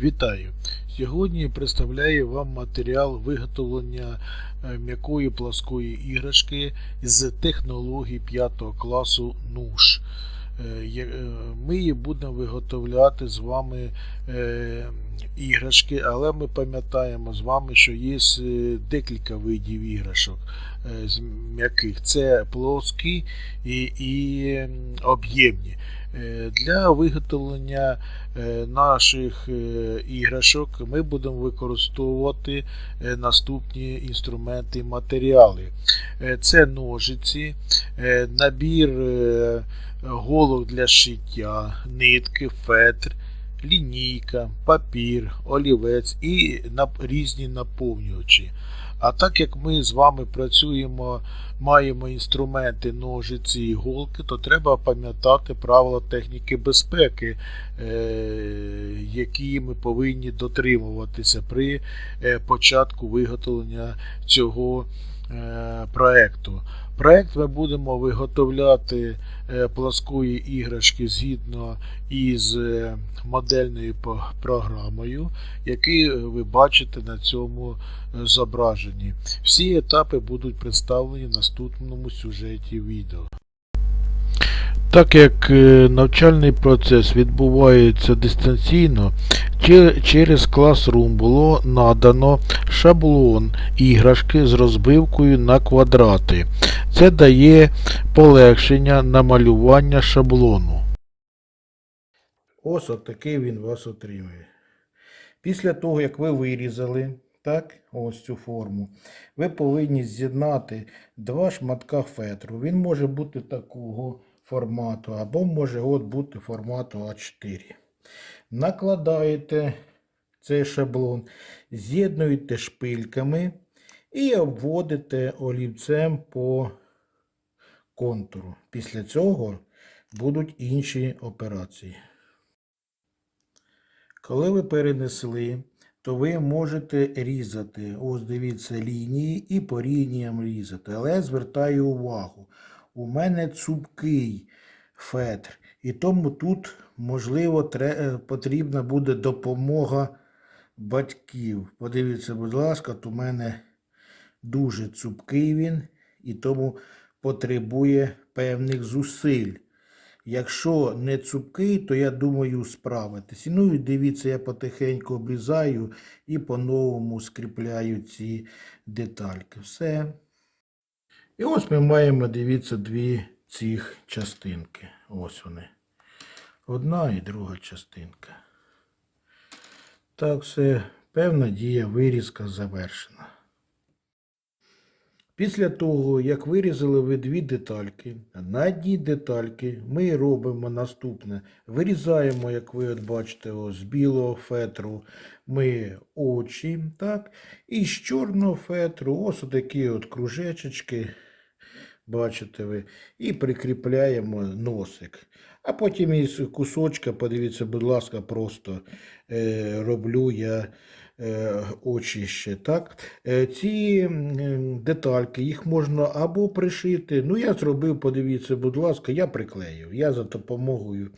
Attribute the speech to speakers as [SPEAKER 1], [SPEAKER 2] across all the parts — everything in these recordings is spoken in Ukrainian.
[SPEAKER 1] Вітаю! Сьогодні представляю вам матеріал виготовлення е, м'якої плоскої іграшки з технології 5 класу НУШ. Е, е, Ми її будемо виготовляти з вами іграшки, але ми пам'ятаємо з вами, що є е, декілька видів іграшок е, з м'яких. Це плоскі і, і об'ємні. Е, Для виготовлення наших іграшок ми будемо використовувати наступні інструменти і матеріали. Це ножиці, набір голок для шиття, нитки, фетр, лінійка, папір, олівець і різні наповнювачі. А так як ми з вами працюємо, маємо інструменти, ножиці і голки, то треба пам'ятати правила техніки безпеки, е, які ми повинні дотримуватися при е, початку виготовлення цього е, проекту. Проект ми будемо виготовляти е, плоскої іграшки згідно із модельною програмою, які ви бачите на цьому зображенні. Всі етапи будуть представлені в наступному сюжеті відео. Так як е, навчальний процес відбувається дистанційно, че- через Classroom було надано шаблон іграшки з розбивкою на квадрати. Це дає полегшення на малювання шаблону. Ось отакий він вас отримує. Після того, як ви вирізали так, ось цю форму, ви повинні з'єднати два шматка фетру. Він може бути такого формату, або може от бути формату А4. Накладаєте цей шаблон, з'єднуєте шпильками і обводите олівцем по контуру. Після цього будуть інші операції. Коли ви перенесли, то ви можете різати. Ось дивіться лінії і по лініям різати. Але звертаю увагу. У мене цупкий фетр. І тому тут, можливо, е, потрібна буде допомога батьків. Подивіться, будь ласка, у мене дуже цупкий він і тому потребує певних зусиль. Якщо не цупкий, то я думаю справитись. Ну і дивіться, я потихеньку обрізаю і по-новому скріпляю ці детальки. Все. І ось ми маємо, дивіться, дві цих частинки. Ось вони. Одна і друга частинка. Так, все, певна дія вирізка завершена. Після того, як вирізали ви дві детальки, на одній детальки ми робимо наступне. Вирізаємо, як ви от бачите, ось, з білого фетру ми очі, так, і з чорного фетру ось такі от кружечечки, бачите ви, і прикріпляємо носик. А потім із кусочка, подивіться, будь ласка, просто е, роблю я е, очі ще. Так? Е, ці детальки, їх можна або пришити. Ну, я зробив, подивіться, будь ласка, я приклеїв. Я за допомогою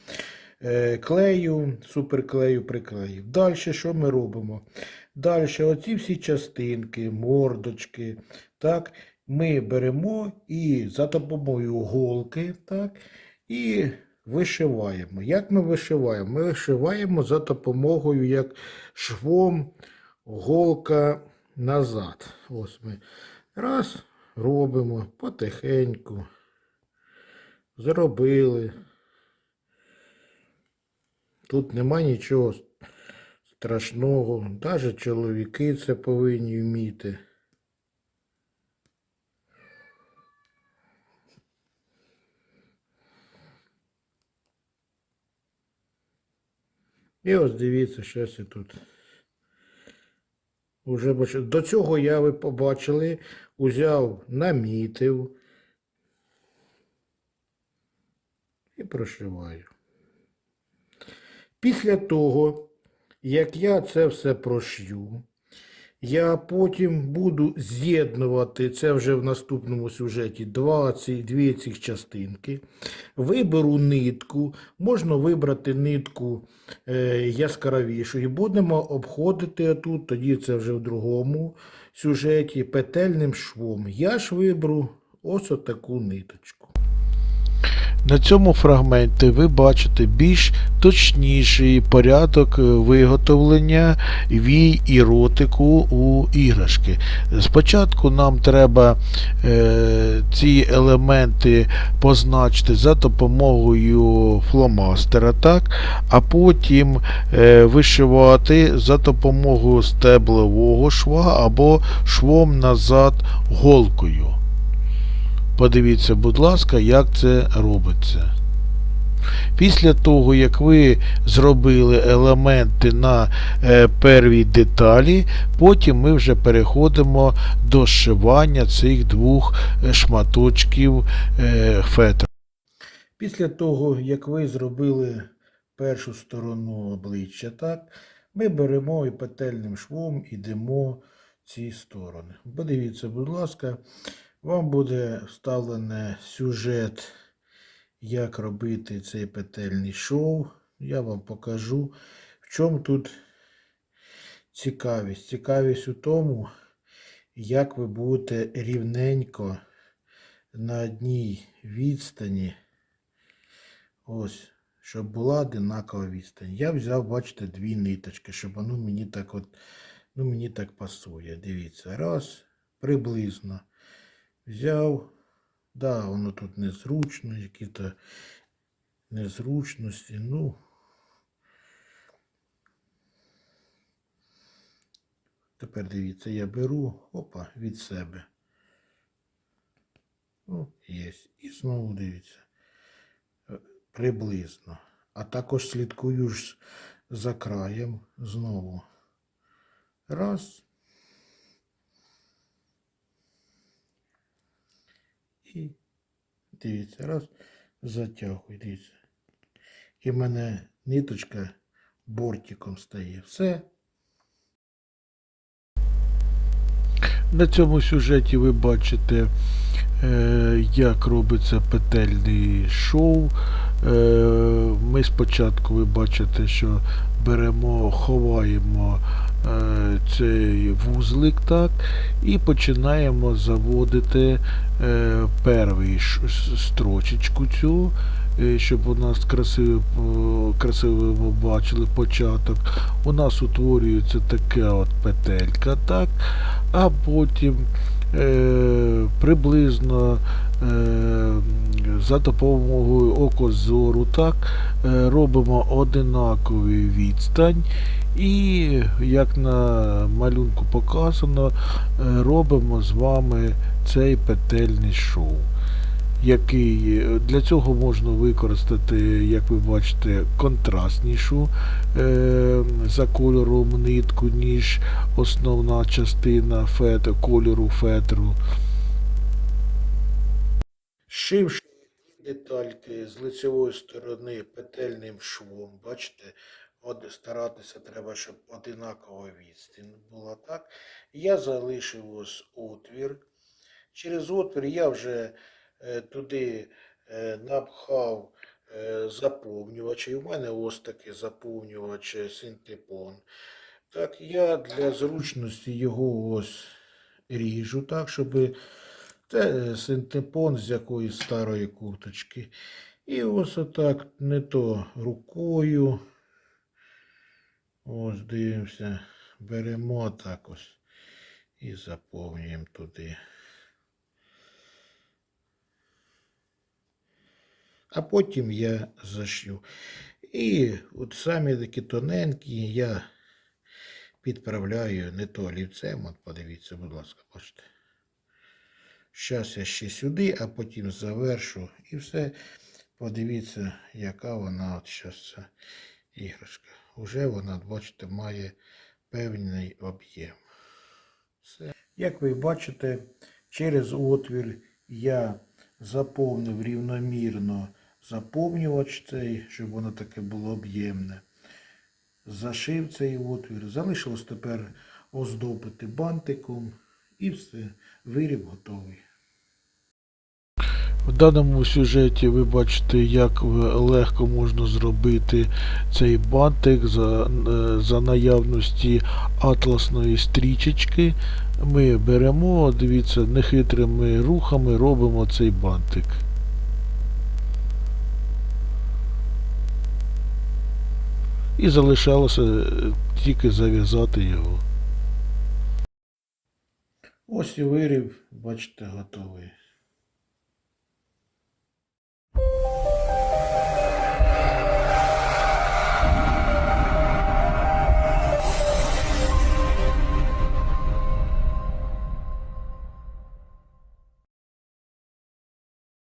[SPEAKER 1] е, клею, суперклею приклеїв. Далі що ми робимо? Далі оці всі частинки, мордочки, так, ми беремо і за допомогою голки, так, і вишиваємо. Як ми вишиваємо? Ми вишиваємо за допомогою як швом голка назад. Ось ми раз робимо потихеньку. Зробили. Тут нема нічого страшного. Навіть чоловіки це повинні вміти. І ось дивіться, щось я тут. Уже бач... До цього я ви побачили, узяв, намітив і прошиваю. Після того, як я це все прошью,
[SPEAKER 2] Я потім буду з'єднувати це вже в наступному сюжеті два ці, дві цих частинки. Виберу нитку, можна вибрати нитку е, яскравішу і будемо обходити тут, тоді це вже в другому сюжеті, петельним швом. Я ж виберу ось таку ниточку.
[SPEAKER 1] На цьому фрагменті ви бачите більш точніший порядок е, виготовлення вій і ротику у іграшки. Спочатку нам треба е, ці елементи позначити за допомогою фломастера, так? а потім е, вишивати за допомогою стеблевого шва або швом назад голкою. Подивіться, будь ласка, як це робиться. Після того, як ви зробили елементи на е, первій деталі, потім ми вже переходимо до зшивання цих двох е, шматочків е, фетру.
[SPEAKER 2] Після того, як ви зробили першу сторону обличчя, так, ми беремо і петельним швом ідемо ці сторони. Подивіться, будь ласка, вам буде вставлений сюжет, як робити цей петельний шов. Я вам покажу, в чому тут цікавість. Цікавість у тому, як ви будете рівненько на одній відстані Ось, щоб була одинакова відстань. Я взяв, бачите, дві ниточки, щоб воно мені так от, ну мені так пасує. Дивіться, раз, приблизно. Взяв, да, воно тут незручно, які-то незручності, ну. Тепер дивіться, я беру, опа, від себе. Ну, є. І знову дивіться приблизно. А також слідкую ж за краєм знову. Раз. І дивіться, раз, затягую, дивіться. І в мене ниточка бортиком стає. Все.
[SPEAKER 1] На цьому сюжеті ви бачите, е, як робиться петельний шов. Е, Ми спочатку ви бачите, що беремо, ховаємо цей вузлик, так, і починаємо заводити е, перший строчечку цю, е, щоб у нас красиво, е, красиво ми бачили початок. У нас утворюється така от петелька, так, а потім е, приблизно е, за допомогою окозору так, е, робимо одинакові відстань і, як на малюнку показано, е, робимо з вами цей петельний шов. Який е, для цього можна використати, як ви бачите, контрастнішу е, за кольором нитку, ніж основна частина фет, кольору фетру.
[SPEAKER 2] Шивши детальки з лицевої сторони петельним швом, бачите, от старатися треба, щоб одинакова відстань була так. Я залишив ось отвір. Через отвір я вже туди е, напхав е, заповнювач. І в мене ось такий заповнювач е, синтепон. Так, я для зручності його ось ріжу так, щоб це синтепон з якоїсь старої курточки. І ось отак не то рукою. Ось дивимося. Беремо так ось і заповнюємо туди. А потім я зашью. І от самі такі тоненькі я підправляю не то олівцем, от подивіться, будь ласка, бачите. Зараз я ще сюди, а потім завершу і все. Подивіться, яка вона от зараз ця іграшка. Уже вона, бачите, має певний об'єм. Як ви бачите, через отвір я заповнив рівномірно заповнювач цей, щоб воно таке було об'ємне. Зашив цей отвір. Залишилось тепер оздобити бантиком і все, виріб готовий.
[SPEAKER 1] В даному сюжеті ви бачите, як легко можна зробити цей бантик за, е, за наявності атласної стрічечки. Ми беремо, дивіться, нехитрими рухами робимо цей бантик. І залишалося е, тільки зав'язати його.
[SPEAKER 2] Ось і виріб, бачите, готовий.